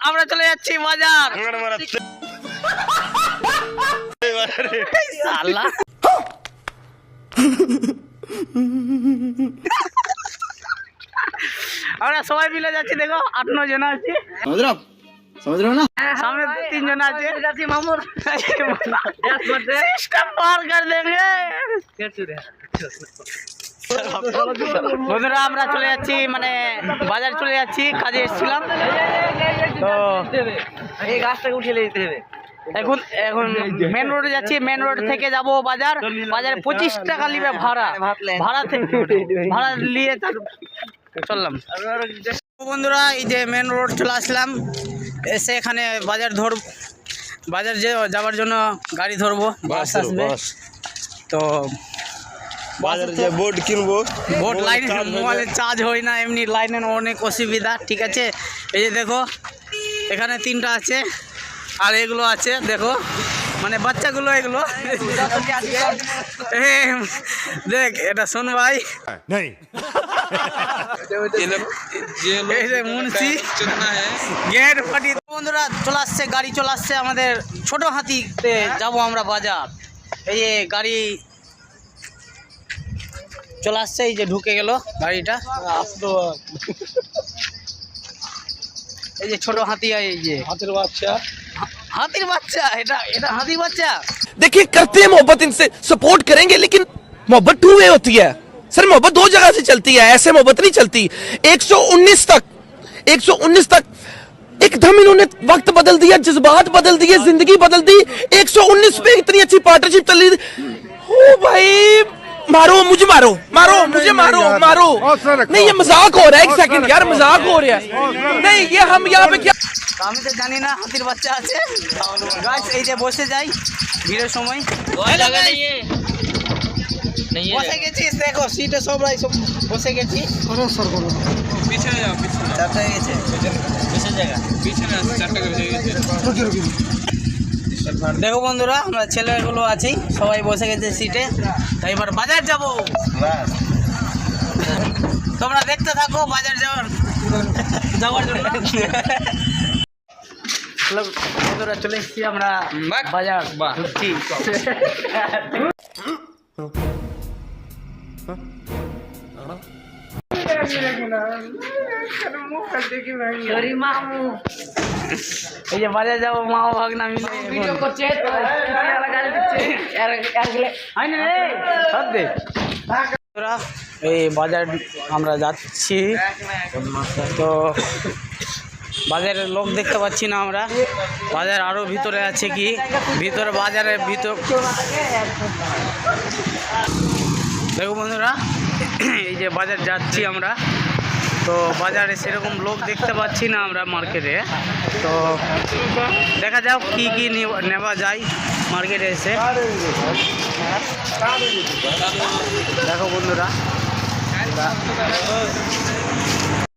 আমরা চলে যাচ্ছি বাজার আমরা সবাই মিলে যাচ্ছি দেখো আট ন জন আছি। সমুদ্র হ্যাঁ, হ্যাঁ, সামনে হ্যাঁ, দু তিন আছে। মামুর। সিস্টেম পার কর বন্ধুরা আমরা চলে যাচ্ছি মানে বাজার চলে যাচ্ছি কাজে এসেছিলাম। তো এই গাছটাকে উঠিয়ে দিতে হবে। এখন এখন মেন রোডে যাচ্ছি মেন রোড থেকে যাব বাজার। বাজারে পঁচিশ টাকা নিবে ভাড়া। ভাড়া থেকে ভাড়া নিয়ে চললাম। বন্ধুরা এই যে মেন রোড চলে আসলাম। এসে এখানে বাজার ধর বাজার যে যাওয়ার জন্য গাড়ি ধরবো বাস আসবে। তো বাজারে যে বোর্ড কিনবো ভোট লাইন মোবাইলে চার্জ হয় না এমনি লাইনের অনেক অসুবিধা ঠিক আছে? এই যে দেখো এখানে তিনটা আছে আর এগুলো আছে দেখো। মানে বাচ্চাগুলো এগুলো। দেখ এটা শোন ভাই। মুন্সি। গেট ফাটি বন্ধুরা চলে আসছে গাড়ি চলে আসছে আমাদের ছোট হাতিতে যাব আমরা বাজার। এই যে গাড়ি চলে আসছে এই যে ঢুকে গেল গাড়িটা আসলো এই যে ছোট হাতি এই যে হাতের বাচ্চা হাতির বাচ্চা এটা এটা হাতির বাচ্চা देखिए करते हैं मोहब्बत इनसे सपोर्ट करेंगे लेकिन मोहब्बत टू वे होती है सर मोहब्बत दो जगह से चलती है ऐसे मोहब्बत नहीं चलती 119 तक 119 तक एकदम इन्होंने वक्त बदल दिया जज्बात बदल दिए जिंदगी बदल दी 119 पे इतनी अच्छी पार्टनरशिप चल रही थी ओ भाई मारो मुझे मारो मारो मुझे मारो मारो नहीं ये मजाक हो रहा है एक सेकंड यार मजाक हो रहा है नहीं ये हम यहाँ पे क्या তো আমি তো জানি না হাতির বাচ্চা আছে গাছ এই যে বসে যাই ভিড়ের সময় বসে গেছি দেখো সিটে সবাই সব বসে গেছি চারটা গেছে কিসের জায়গা দেখো বন্ধুরা আমরা ছেলেগুলো আছি সবাই বসে গেছে সিটে। তাই এবার বাজার যাব। তোমরা দেখতে থাকো বাজার যাওয়ার যাওয়ার জন্য। বন্ধুরা চলে এসেছি আমরা বাজার ঢুকছি। এই যে বাজার যাব মা ও ভাগনা মিলে ভিডিও করছে এই বাজার আমরা যাচ্ছি। তো বাজারের লোক দেখতে পাচ্ছি না আমরা। বাজার আরও ভিতরে আছে কি? ভিতরে বাজারের ভিতর দেখো বন্ধুরা এই যে বাজার যাচ্ছি আমরা। তো বাজারে সেরকম লোক দেখতে পাচ্ছি না আমরা মার্কেটে। তো দেখা যাক কি কি নেওয়া- যায় মার্কেটে এসে। দেখো বন্ধুরা।